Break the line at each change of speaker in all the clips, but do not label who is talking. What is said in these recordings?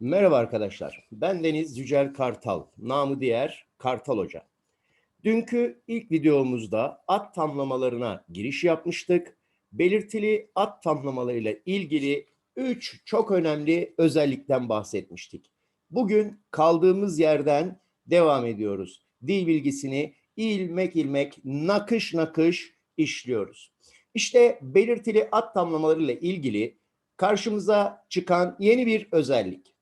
Merhaba arkadaşlar. Ben Deniz Yücel Kartal, namı diğer Kartal Hoca. Dünkü ilk videomuzda at tamlamalarına giriş yapmıştık. Belirtili at tamlamalarıyla ilgili 3 çok önemli özellikten bahsetmiştik. Bugün kaldığımız yerden devam ediyoruz. Dil bilgisini ilmek ilmek, nakış nakış işliyoruz. İşte belirtili at tamlamalarıyla ilgili karşımıza çıkan yeni bir özellik.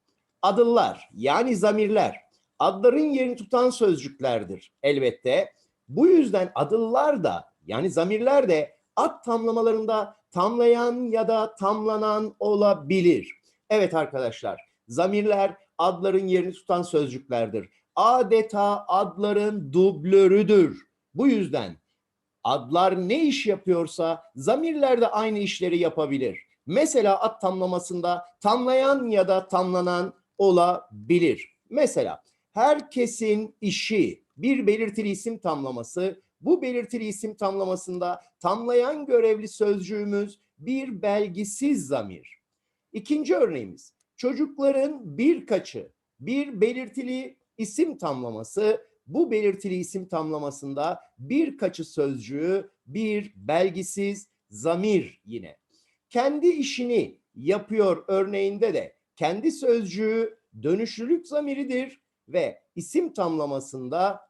Adıllar yani zamirler adların yerini tutan sözcüklerdir elbette. Bu yüzden adıllar da yani zamirler de ad tamlamalarında tamlayan ya da tamlanan olabilir. Evet arkadaşlar zamirler adların yerini tutan sözcüklerdir. Adeta adların dublörüdür. Bu yüzden adlar ne iş yapıyorsa zamirler de aynı işleri yapabilir. Mesela ad tamlamasında tamlayan ya da tamlanan olabilir. Mesela herkesin işi bir belirtili isim tamlaması. Bu belirtili isim tamlamasında tamlayan görevli sözcüğümüz bir belgisiz zamir. İkinci örneğimiz çocukların birkaçı bir belirtili isim tamlaması. Bu belirtili isim tamlamasında birkaçı sözcüğü bir belgisiz zamir yine. Kendi işini yapıyor örneğinde de kendi sözcüğü dönüşlülük zamiridir ve isim tamlamasında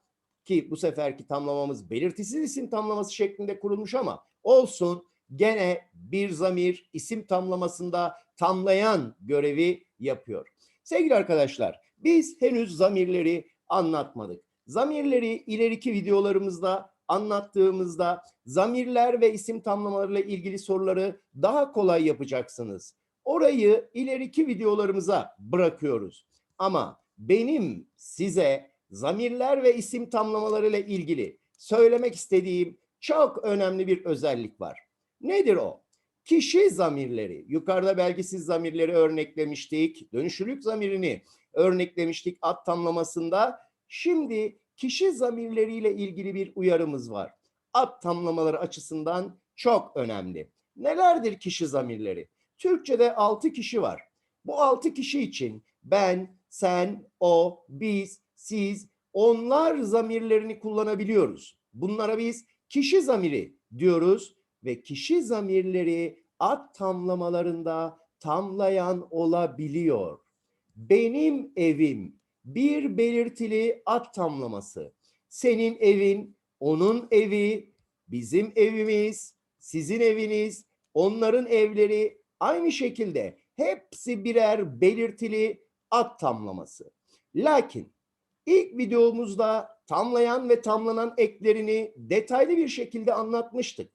ki bu seferki tamlamamız belirtisiz isim tamlaması şeklinde kurulmuş ama olsun gene bir zamir isim tamlamasında tamlayan görevi yapıyor. Sevgili arkadaşlar biz henüz zamirleri anlatmadık. Zamirleri ileriki videolarımızda anlattığımızda zamirler ve isim tamlamalarıyla ilgili soruları daha kolay yapacaksınız. Orayı ileriki videolarımıza bırakıyoruz. Ama benim size zamirler ve isim tamlamalarıyla ilgili söylemek istediğim çok önemli bir özellik var. Nedir o? Kişi zamirleri, yukarıda belgisiz zamirleri örneklemiştik, dönüşülük zamirini örneklemiştik at tamlamasında. Şimdi kişi zamirleriyle ilgili bir uyarımız var. At tamlamaları açısından çok önemli. Nelerdir kişi zamirleri? Türkçe'de altı kişi var. Bu altı kişi için ben, sen, o, biz, siz, onlar zamirlerini kullanabiliyoruz. Bunlara biz kişi zamiri diyoruz ve kişi zamirleri ad tamlamalarında tamlayan olabiliyor. Benim evim bir belirtili ad tamlaması. Senin evin, onun evi, bizim evimiz, sizin eviniz, onların evleri aynı şekilde hepsi birer belirtili ad tamlaması. Lakin ilk videomuzda tamlayan ve tamlanan eklerini detaylı bir şekilde anlatmıştık.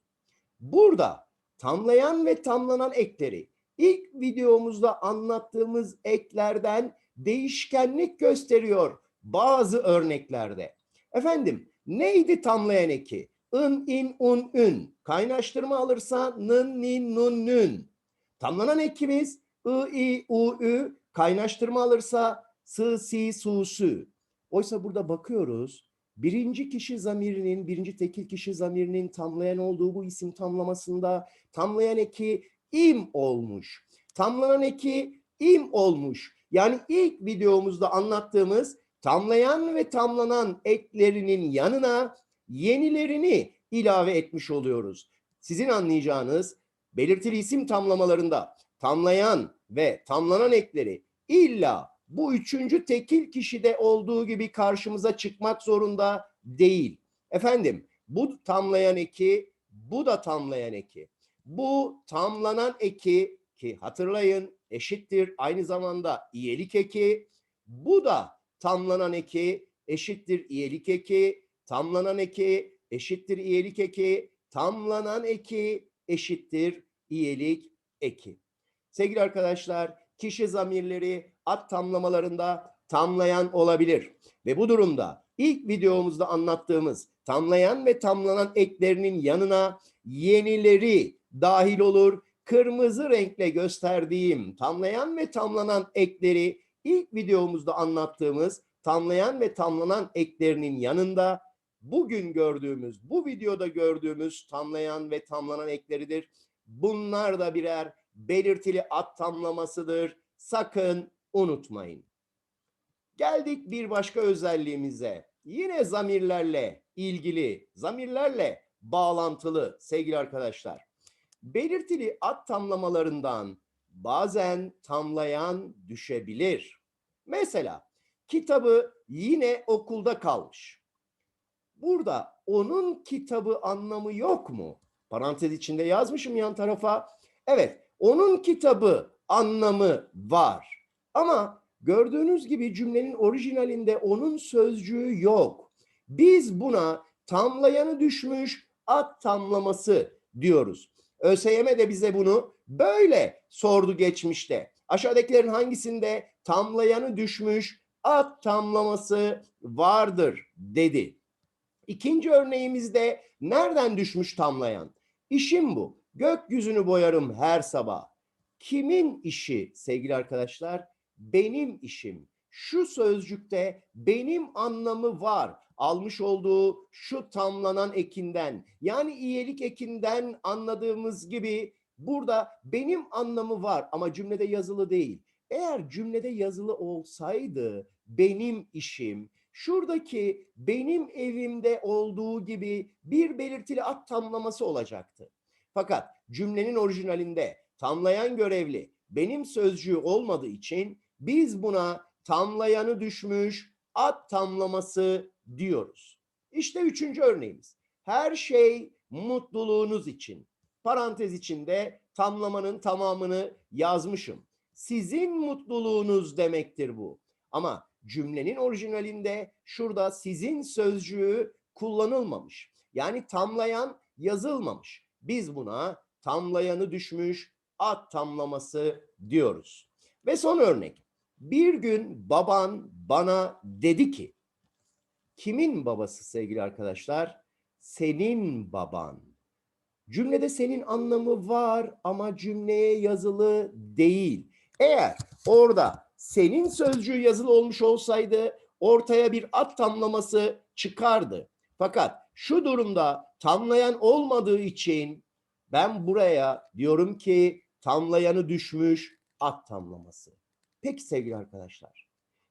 Burada tamlayan ve tamlanan ekleri ilk videomuzda anlattığımız eklerden değişkenlik gösteriyor bazı örneklerde. Efendim neydi tamlayan eki? ın, in, un, ün. Kaynaştırma alırsa nın, nin, nun, nün. Tamlanan ekimiz ı, i, u, ü. Kaynaştırma alırsa sı, si, su, su. Oysa burada bakıyoruz birinci kişi zamirinin, birinci tekil kişi zamirinin tamlayan olduğu bu isim tamlamasında tamlayan eki im olmuş. Tamlanan eki im olmuş. Yani ilk videomuzda anlattığımız tamlayan ve tamlanan eklerinin yanına yenilerini ilave etmiş oluyoruz. Sizin anlayacağınız belirtili isim tamlamalarında tamlayan ve tamlanan ekleri illa bu üçüncü tekil kişide olduğu gibi karşımıza çıkmak zorunda değil. Efendim bu tamlayan eki, bu da tamlayan eki. Bu tamlanan eki ki hatırlayın eşittir aynı zamanda iyelik eki. Bu da tamlanan eki eşittir iyelik eki. Tamlanan eki eşittir iyelik eki. Tamlanan eki eşittir iyelik eki. Sevgili arkadaşlar kişi zamirleri at tamlamalarında tamlayan olabilir. Ve bu durumda ilk videomuzda anlattığımız tamlayan ve tamlanan eklerinin yanına yenileri dahil olur. Kırmızı renkle gösterdiğim tamlayan ve tamlanan ekleri ilk videomuzda anlattığımız tamlayan ve tamlanan eklerinin yanında bugün gördüğümüz, bu videoda gördüğümüz tamlayan ve tamlanan ekleridir. Bunlar da birer belirtili at tamlamasıdır. Sakın unutmayın. Geldik bir başka özelliğimize. Yine zamirlerle ilgili, zamirlerle bağlantılı sevgili arkadaşlar. Belirtili ad tamlamalarından bazen tamlayan düşebilir. Mesela kitabı yine okulda kalmış. Burada onun kitabı anlamı yok mu? Parantez içinde yazmışım yan tarafa. Evet, onun kitabı anlamı var. Ama gördüğünüz gibi cümlenin orijinalinde onun sözcüğü yok. Biz buna tamlayanı düşmüş ad tamlaması diyoruz. ÖSYM de bize bunu böyle sordu geçmişte. Aşağıdakilerin hangisinde tamlayanı düşmüş ad tamlaması vardır dedi. İkinci örneğimizde nereden düşmüş tamlayan? İşim bu. Gökyüzünü boyarım her sabah. Kimin işi sevgili arkadaşlar? Benim işim. Şu sözcükte benim anlamı var. Almış olduğu şu tamlanan ekinden yani iyilik ekinden anladığımız gibi burada benim anlamı var ama cümlede yazılı değil. Eğer cümlede yazılı olsaydı benim işim, şuradaki benim evimde olduğu gibi bir belirtili at tamlaması olacaktı. Fakat cümlenin orijinalinde tamlayan görevli benim sözcüğü olmadığı için biz buna tamlayanı düşmüş at tamlaması diyoruz. İşte üçüncü örneğimiz. Her şey mutluluğunuz için. Parantez içinde tamlamanın tamamını yazmışım. Sizin mutluluğunuz demektir bu. Ama cümlenin orijinalinde şurada sizin sözcüğü kullanılmamış. Yani tamlayan yazılmamış. Biz buna tamlayanı düşmüş at tamlaması diyoruz. Ve son örnek. Bir gün baban bana dedi ki, kimin babası sevgili arkadaşlar? Senin baban. Cümlede senin anlamı var ama cümleye yazılı değil. Eğer orada senin sözcüğü yazılı olmuş olsaydı ortaya bir at tamlaması çıkardı. Fakat şu durumda tamlayan olmadığı için ben buraya diyorum ki tamlayanı düşmüş at tamlaması. Peki sevgili arkadaşlar,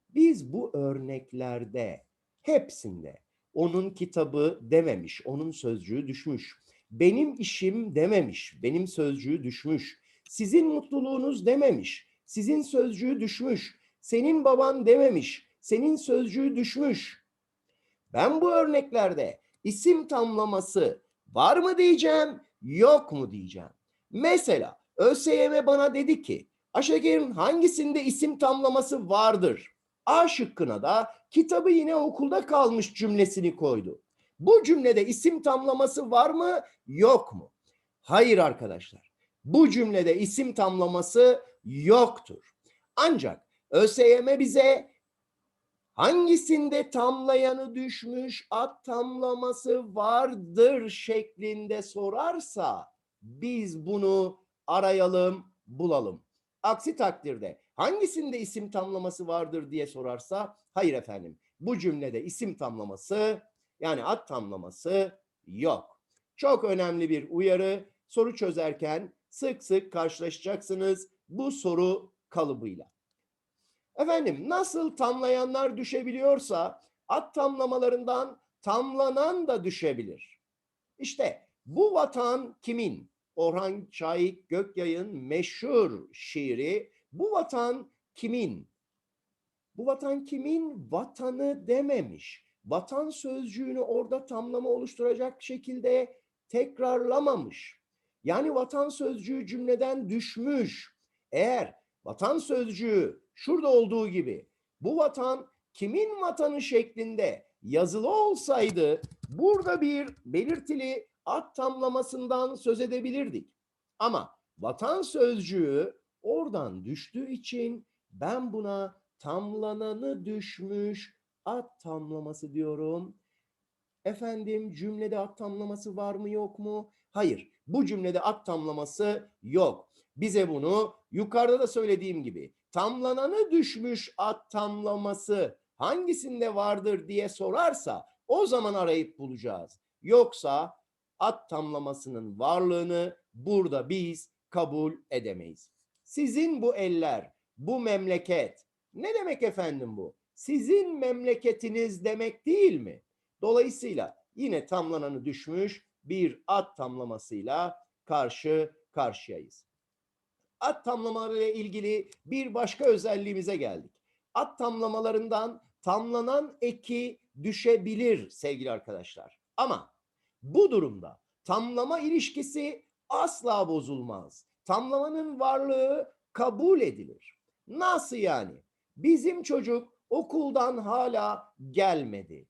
biz bu örneklerde hepsinde onun kitabı dememiş, onun sözcüğü düşmüş. Benim işim dememiş, benim sözcüğü düşmüş. Sizin mutluluğunuz dememiş, sizin sözcüğü düşmüş. Senin baban dememiş, senin sözcüğü düşmüş. Ben bu örneklerde isim tamlaması var mı diyeceğim, yok mu diyeceğim. Mesela ÖSYM bana dedi ki aşağıdakilerin hangisinde isim tamlaması vardır? A şıkkına da kitabı yine okulda kalmış cümlesini koydu. Bu cümlede isim tamlaması var mı yok mu? Hayır arkadaşlar. Bu cümlede isim tamlaması yoktur. Ancak ÖSYM bize hangisinde tamlayanı düşmüş at tamlaması vardır şeklinde sorarsa biz bunu arayalım, bulalım. Aksi takdirde hangisinde isim tamlaması vardır diye sorarsa hayır efendim. Bu cümlede isim tamlaması yani ad tamlaması yok. Çok önemli bir uyarı. Soru çözerken sık sık karşılaşacaksınız bu soru kalıbıyla. Efendim nasıl tamlayanlar düşebiliyorsa ad tamlamalarından tamlanan da düşebilir. İşte bu vatan kimin? Orhan Çayik Gökyay'ın meşhur şiiri bu vatan kimin? Bu vatan kimin? Vatanı dememiş. Vatan sözcüğünü orada tamlama oluşturacak şekilde tekrarlamamış. Yani vatan sözcüğü cümleden düşmüş. Eğer vatan sözcüğü şurada olduğu gibi bu vatan kimin vatanı şeklinde yazılı olsaydı burada bir belirtili ad tamlamasından söz edebilirdik. Ama vatan sözcüğü oradan düştüğü için ben buna tamlananı düşmüş ad tamlaması diyorum. Efendim cümlede ad tamlaması var mı yok mu? Hayır. Bu cümlede ad tamlaması yok. Bize bunu yukarıda da söylediğim gibi tamlananı düşmüş ad tamlaması hangisinde vardır diye sorarsa o zaman arayıp bulacağız. Yoksa ad tamlamasının varlığını burada biz kabul edemeyiz. Sizin bu eller, bu memleket, Ne demek efendim bu? Sizin memleketiniz demek değil mi? Dolayısıyla yine tamlananı düşmüş bir at tamlamasıyla karşı karşıyayız. At tamlamaları ile ilgili bir başka özelliğimize geldik. At tamlamalarından tamlanan eki düşebilir sevgili arkadaşlar. Ama bu durumda tamlama ilişkisi asla bozulmaz. Tamlamanın varlığı kabul edilir. Nasıl yani? Bizim çocuk okuldan hala gelmedi.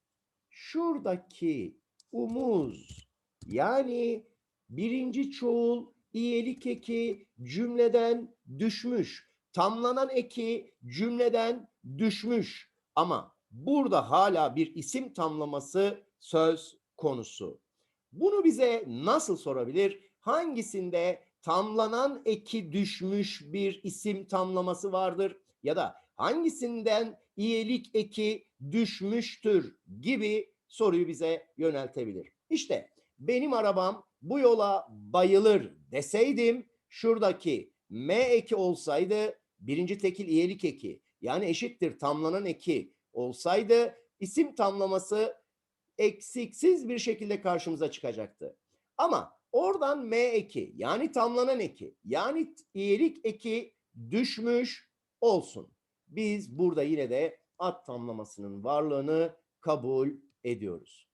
Şuradaki umuz yani birinci çoğul iyelik eki cümleden düşmüş. Tamlanan eki cümleden düşmüş. Ama burada hala bir isim tamlaması söz konusu. Bunu bize nasıl sorabilir? Hangisinde tamlanan eki düşmüş bir isim tamlaması vardır? Ya da hangisinden iyelik eki düşmüştür gibi soruyu bize yöneltebilir. İşte benim arabam bu yola bayılır deseydim şuradaki M eki olsaydı birinci tekil iyelik eki yani eşittir tamlanan eki olsaydı isim tamlaması eksiksiz bir şekilde karşımıza çıkacaktı. Ama oradan M eki yani tamlanan eki yani iyelik eki düşmüş olsun. Biz burada yine de at tamlamasının varlığını kabul ediyoruz.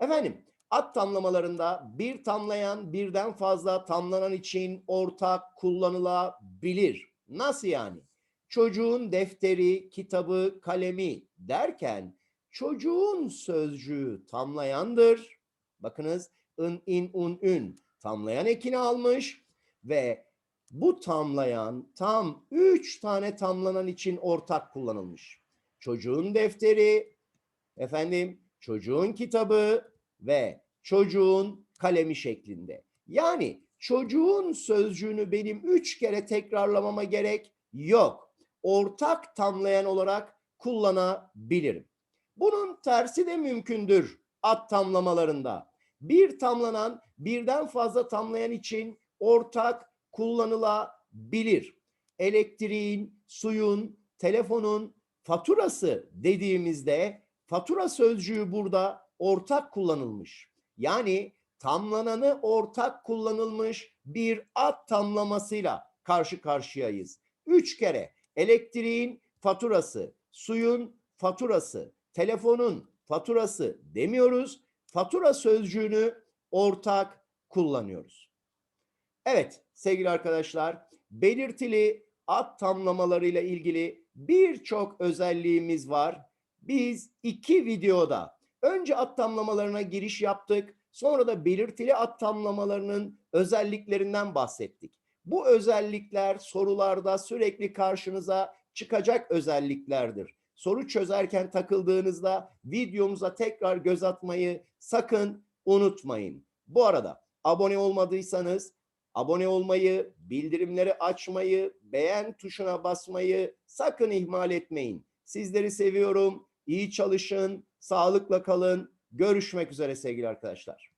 Efendim at tamlamalarında bir tamlayan birden fazla tamlanan için ortak kullanılabilir. Nasıl yani? Çocuğun defteri, kitabı, kalemi derken çocuğun sözcüğü tamlayandır. Bakınız ın, in, un, ün tamlayan ekini almış ve bu tamlayan tam üç tane tamlanan için ortak kullanılmış. Çocuğun defteri, efendim çocuğun kitabı ve çocuğun kalemi şeklinde. Yani çocuğun sözcüğünü benim üç kere tekrarlamama gerek yok. Ortak tamlayan olarak kullanabilirim. Bunun tersi de mümkündür at tamlamalarında. Bir tamlanan birden fazla tamlayan için ortak kullanılabilir. Elektriğin, suyun, telefonun faturası dediğimizde fatura sözcüğü burada ortak kullanılmış. Yani tamlananı ortak kullanılmış bir at tamlamasıyla karşı karşıyayız. Üç kere elektriğin faturası, suyun faturası, telefonun faturası demiyoruz. Fatura sözcüğünü ortak kullanıyoruz. Evet sevgili arkadaşlar belirtili ad tamlamalarıyla ilgili birçok özelliğimiz var. Biz iki videoda önce ad giriş yaptık. Sonra da belirtili ad özelliklerinden bahsettik. Bu özellikler sorularda sürekli karşınıza çıkacak özelliklerdir. Soru çözerken takıldığınızda videomuza tekrar göz atmayı sakın unutmayın. Bu arada abone olmadıysanız abone olmayı, bildirimleri açmayı, beğen tuşuna basmayı sakın ihmal etmeyin. Sizleri seviyorum. İyi çalışın, sağlıkla kalın. Görüşmek üzere sevgili arkadaşlar.